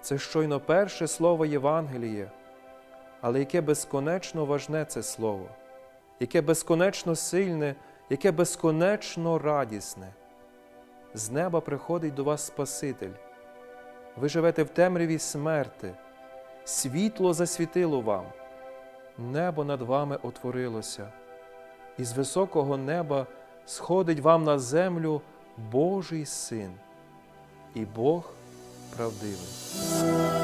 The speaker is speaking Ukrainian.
Це щойно перше слово Євангеліє, але яке безконечно важне це слово, яке безконечно сильне, яке безконечно радісне. З неба приходить до вас Спаситель. Ви живете в темряві смерти, світло засвітило вам, небо над вами отворилося, і з високого неба сходить вам на землю Божий Син, і Бог правдивий.